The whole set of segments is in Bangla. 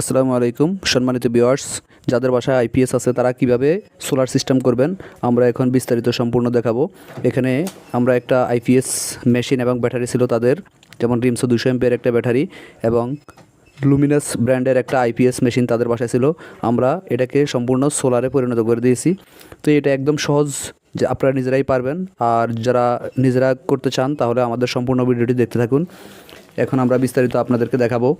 আসসালামু আলাইকুম, সম্মানিত বিওয়ার্স যাদের বাসায় আইপিএস আছে, তারা কীভাবে সোলার সিস্টেম করবেন, আমরা এখন বিস্তারিত সম্পূর্ণ দেখাবো। এখানে আমরা একটা আইপিএস মেশিন এবং ব্যাটারি ছিল তাদের, যেমন রিমসো দুশো এমপিয়ার একটা ব্যাটারি এবং লুমিনাস ব্র্যান্ডের একটা আইপিএস মেশিন তাদের বাসায় ছিল। আমরা এটাকে সম্পূর্ণ সোলারে পরিণত করে দিয়েছি। তো এটা একদম সহজ, যে আপনারা নিজেরাই পারবেন। আর যারা নিজেরা করতে চান, তাহলে আমাদের সম্পূর্ণ ভিডিওটি দেখতে থাকুন। এখন আমরা বিস্তারিত আপনাদেরকে দেখাবো।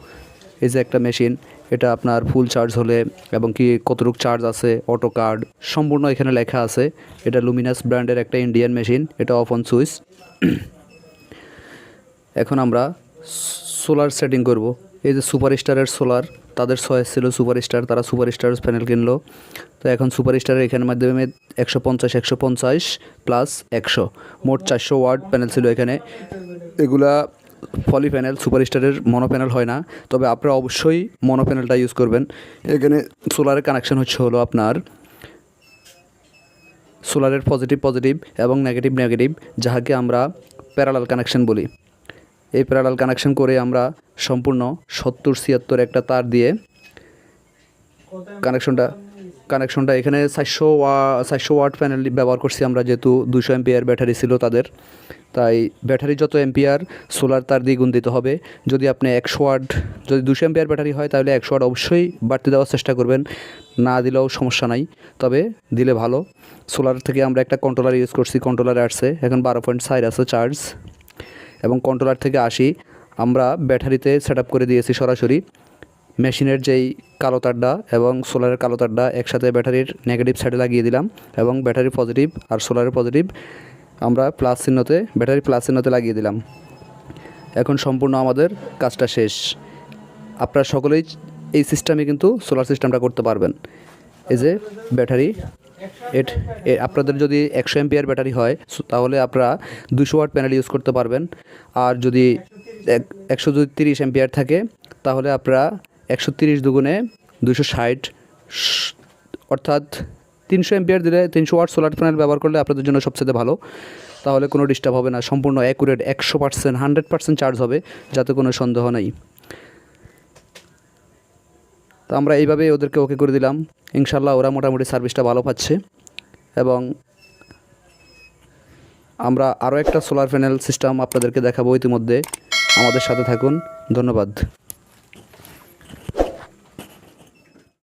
এই যে একটা মেশিন এটা আপনার ফুল চার্জ হলে এবং কি কতটুকু চার্জ আছে অটো কার্ড সম্পূর্ণ এখানে লেখা আছে। এটা লুমিনাস ব্র্যান্ডের একটা ইন্ডিয়ান মেশিন এটা অফ অন সুইচ এখন আমরা সোলার সেটিং করব। এই যে সুপার স্টারের সোলার তাদের চয়েস ছিল সুপার স্টার তারা সুপার স্টার প্যানেল কিনলো। তো এখন সুপার স্টারের এখানের মাধ্যমে একশো পঞ্চাশ একশো পঞ্চাশ প্লাস একশো। মোট চারশো ওয়ার্ড প্যানেল ছিল এখানে। এগুলা পলি প্যানেল সুপার স্টারের মনো প্যানেল হয় না, তবে আপনারা অবশ্যই মনো প্যানেলটা ইউজ করবেন। এখানে সোলারের কানেকশন হচ্ছে হলো আপনার সোলারের পজিটিভ পজিটিভ এবং নেগেটিভ নেগেটিভ যাহাকে আমরা প্যারালাল কানেকশন বলি। এই প্যারালাল কানেকশন করে আমরা সম্পূর্ণ সত্তর ছিয়াত্তর একটা তার দিয়ে কানেকশনটা কানেকশনটা এখানে চারশো ওয়া, চারশো ওয়াট প্যানেল ব্যবহার করছি আমরা, যেহেতু দুশো এমপিয়ার ব্যাটারি ছিল তাদের। তাই ব্যাটারি যত এমপিয়ার সোলার তার দিয়ে গুণ দিতে হবে। যদি আপনি একশো ওয়াট, যদি দুশো এমপিয়ার ব্যাটারি হয়, তাহলে একশো ওয়াট অবশ্যই বাড়তে দেওয়ার চেষ্টা করবেন। না দিলেও সমস্যা নাই, তবে দিলে ভালো। সোলার থেকে আমরা একটা কন্ট্রোলার ইউজ করছি কন্ট্রোলার আসছে। এখন বারো পয়েন্ট সাইড আছে চার্জ এবং কন্ট্রোলার থেকে আসি, আমরা ব্যাটারিতে সেট করে দিয়েছি সরাসরি। মেশিনের যেই কালো তারটা এবং সোলারের কালো তারটা একসাথে ব্যাটারির নেগেটিভ সাইডে লাগিয়ে দিলাম এবং ব্যাটারি পজিটিভ আর সোলারের পজিটিভ আমরা প্লাস চিহ্নতে, ব্যাটারি প্লাস চিহ্নতে লাগিয়ে দিলাম। এখন সম্পূর্ণ আমাদের কাজটা শেষ। আপনারা সকলেই এই সিস্টেমে কিন্তু সোলার সিস্টেমটা করতে পারবেন। এই যে ব্যাটারি, এট আপনাদের যদি একশো এমপিয়ার ব্যাটারি হয় তাহলে আপনারা দুশো ওয়াট প্যানেল ইউজ করতে পারবেন। আর যদি এক- একশো যদি তিরিশ এমপিয়ার থাকে, তাহলে আপনারা একশো তিরিশ দুগুণে দুশো ষাট। অর্থাৎ তিনশো এমপিয়ার দিলে তিনশো ওয়াট সোলার প্যানেল ব্যবহার করলে আপনাদের জন্য সবচেয়ে ভালো। তাহলে কোনো ডিস্টার্ব হবে না, সম্পূর্ণ অ্যাকুরেট একশো পার্সেন্ট হান্ড্রেড পার্সেন্ট চার্জ হবে, যাতে কোনো সন্দেহ নেই। তো আমরা এইভাবে ওদেরকে ওকে করে দিলাম। ইনশাল্লাহ ওরা মোটামুটি সার্ভিসটা ভালো পাচ্ছে। এবং আমরা আরও একটা সোলার প্যানেল সিস্টেম আপনাদেরকে দেখাবো ইতিমধ্যে। আমাদের সাথে থাকুন। ধন্যবাদ।